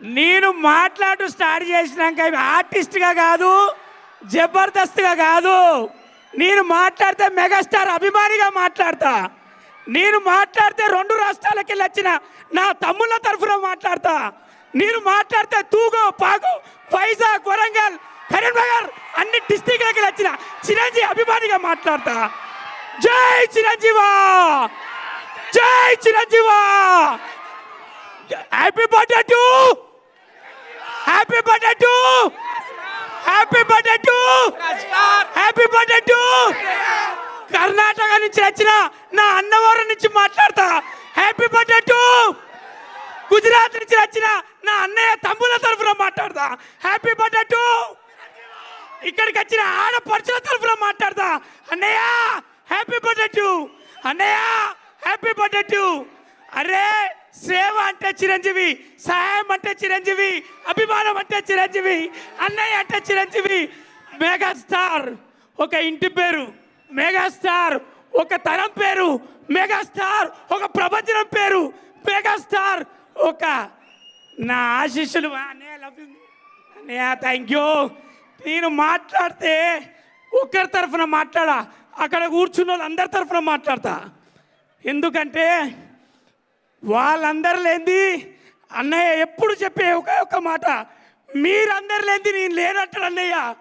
నేను మాట్లాడు స్టార్ట్ చేసినాక ఆర్టిస్ట్గా కాదు జబర్దస్త్గా కాదు. నేను మాట్లాడితే మెగాస్టార్ అభిమానిగా మాట్లాడతా. నేను మాట్లాడితే రెండు రాష్ట్రాలకి వెళ్ళి వచ్చిన నా తమ్ముళ్ళ తరఫున మాట్లాడతా. నేను మాట్లాడితే తూగో పాగో వైజాగ్ వరంగల్ కరీంనగర్ అన్ని డిస్టిక్లకి వచ్చిన చిరంజీవి అభిమానిగా మాట్లాడతా. జై చిరంజీవా! జై చిరంజీవా! Happy birthday to happy birthday to happy birthday to happy birthday to Karnataka నుంచి వచ్చిన నా అన్నవరం నుంచి మాట్లాడతా. హ్యాపీ బర్త్డే టు గుజరాత్ నుంచి వచ్చిన నా అన్నయ్య తమ్ముల తరఫున మాట్లాడతా. హ్యాపీ బర్త్డే టు ఇక్కడికి వచ్చిన ఆడపడుచుల తరఫున మాట్లాడతా. అన్నయ్య హ్యాపీ బర్త్డే టు అన్నయ్య హ్యాపీ బర్త్డే టు అరే సేవ అంటే చిరంజీవి సహాయం అంటే చిరంజీవి అభిమానం అంటే చిరంజీవి అన్నయ్య అంటే చిరంజీవి మెగాస్టార్. ఒక ఇంటి పేరు మెగాస్టార్. ఒక తరం పేరు మెగాస్టార్. ఒక ప్రపంచం పేరు మెగాస్టార్. ఒక నా ఆశీస్సులు అన్నయ్య థ్యాంక్ యూ. నేను మాట్లాడితే ఒకరి తరఫున మాట్లాడా? అక్కడ కూర్చున్న వాళ్ళందరి తరఫున మాట్లాడతా? ఎందుకంటే వాళ్ళందరూ లేనిది అన్నయ్య ఎప్పుడు చెప్పే ఒకే ఒక మాట. మీరందరు లేనిది నేను లేనట్టు అన్నయ్య.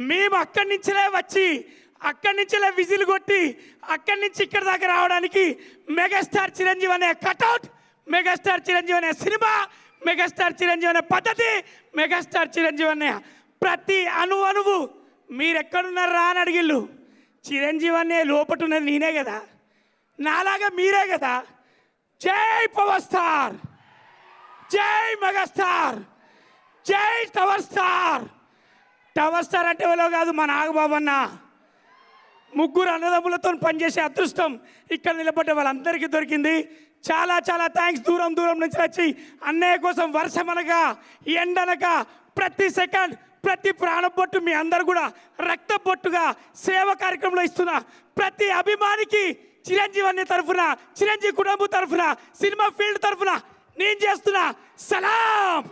మేము అక్కడి నుంచిలే వచ్చి అక్కడి నుంచిలే విజిల్ కొట్టి అక్కడి నుంచి ఇక్కడ దాకా రావడానికి మెగాస్టార్ చిరంజీవి అనే కటౌట్ మెగాస్టార్ చిరంజీవి అనే సినిమా మెగాస్టార్ చిరంజీవి అనే పద్ధతి మెగాస్టార్ చిరంజీవి అనే ప్రతి అణు అణువు మీరు ఎక్కడున్నారా అని అడిగిళ్ళు. చిరంజీవి అనే లోపట ఉన్నది నేనే కదా. నాలాగా మీరే కదా. జై పవర్ స్టార్! జై మెగాస్టార్ జై టవర్ స్టార్! టవర్ స్టార్ అంటే ఎవరో కాదు మా నాగబాబు అన్న. ముగ్గురు అన్నదమ్ములతో పనిచేసే అదృష్టం ఇక్కడ నిలబడ్డ వాళ్ళందరికీ దొరికింది. చాలా చాలా థ్యాంక్స్ దూరం దూరం నుంచి వచ్చి అన్నయ్య కోసం వర్షం అనగా ఎండనక ప్రతి సెకండ్ ప్రతి ప్రాణబొట్టు మీ అందరు కూడా రక్తబొట్టుగా సేవ కార్యక్రమంలో ఇస్తున్న ప్రతి అభిమానికి చిరంజీవి అనే తరఫున చిరంజీవి కుటుంబం తరఫున సినిమా ఫీల్డ్ తరఫున నేను చేస్తున్నా సలాం!